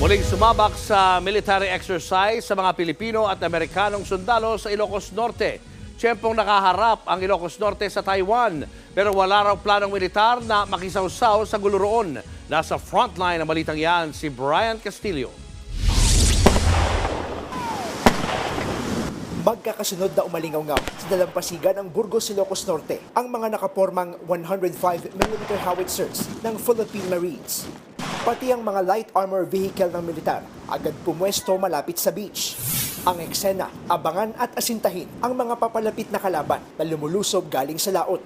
Muling sumabak sa military exercise sa mga Pilipino at Amerikanong sundalo sa Ilocos Norte. Tiyempong nakaharap ang Ilocos Norte sa Taiwan pero wala raw planong militar na makisawsaw sa gulo roon. Nasa frontline ng balitang yan si Brian Castillo. Magkakasunod na umalingaw sa dalampasigan ng Burgos, Ilocos Norte ang mga nakapormang 105mm howitzers ng Philippine Marines. Pati ang mga light armor vehicle ng militar agad pumwesto malapit sa beach. Ang eksena, abangan at asintahin ang mga papalapit na kalaban na lumulusob galing sa laot.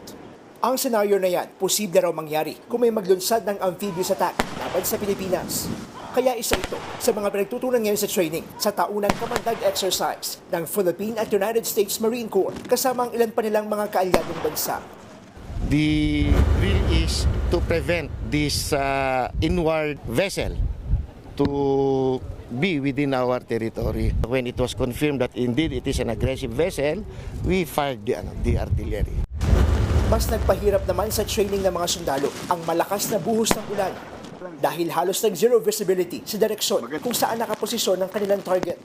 Ang senaryo na yan, posible raw mangyari kung may maglunsad ng amphibious attack laban sa Pilipinas. Kaya isa ito sa mga pinagtutunan ngayon sa training sa taunang kamandag exercise ng Philippine at United States Marine Corps kasama ang ilan pa nilang mga kaalyadong bansa. The drill is to prevent this uh, inward vessel to be within our territory. When it was confirmed that indeed it is an aggressive vessel, we fired the, ano, the artillery. Mas nagpahirap naman sa training ng mga sundalo ang malakas na buhos ng ulan dahil halos nag-zero visibility sa direksyon kung saan nakaposisyon ng kanilang target.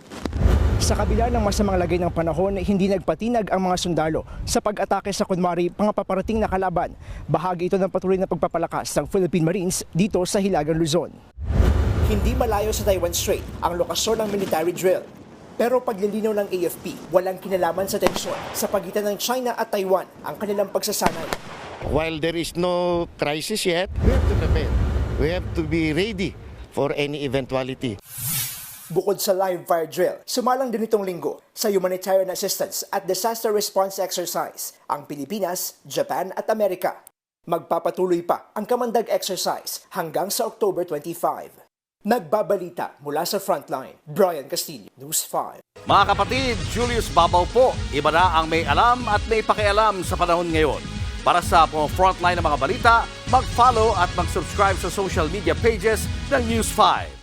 Sa kabila ng masamang lagay ng panahon, hindi nagpatinag ang mga sundalo sa pag-atake sa kunwari pangapaparating na kalaban. Bahagi ito ng patuloy na pagpapalakas ng Philippine Marines dito sa Hilagang Luzon. Hindi malayo sa Taiwan Strait ang lokasyon ng military drill. Pero paglilinaw ng AFP, walang kinalaman sa tensyon sa pagitan ng China at Taiwan ang kanilang pagsasanay. While there is no crisis yet, we have to prepare. We have to be ready for any eventuality. Bukod sa live fire drill, sumalang din itong linggo sa humanitarian assistance at disaster response exercise ang Pilipinas, Japan at Amerika. Magpapatuloy pa ang kamandag exercise hanggang sa October 25. Nagbabalita mula sa frontline, Brian Castillo, News 5. Mga kapatid, Julius Babaw po. Iba na ang may alam at may pakialam sa panahon ngayon. Para sa mga frontline ng mga balita, mag-follow at mag-subscribe sa social media pages ng News 5.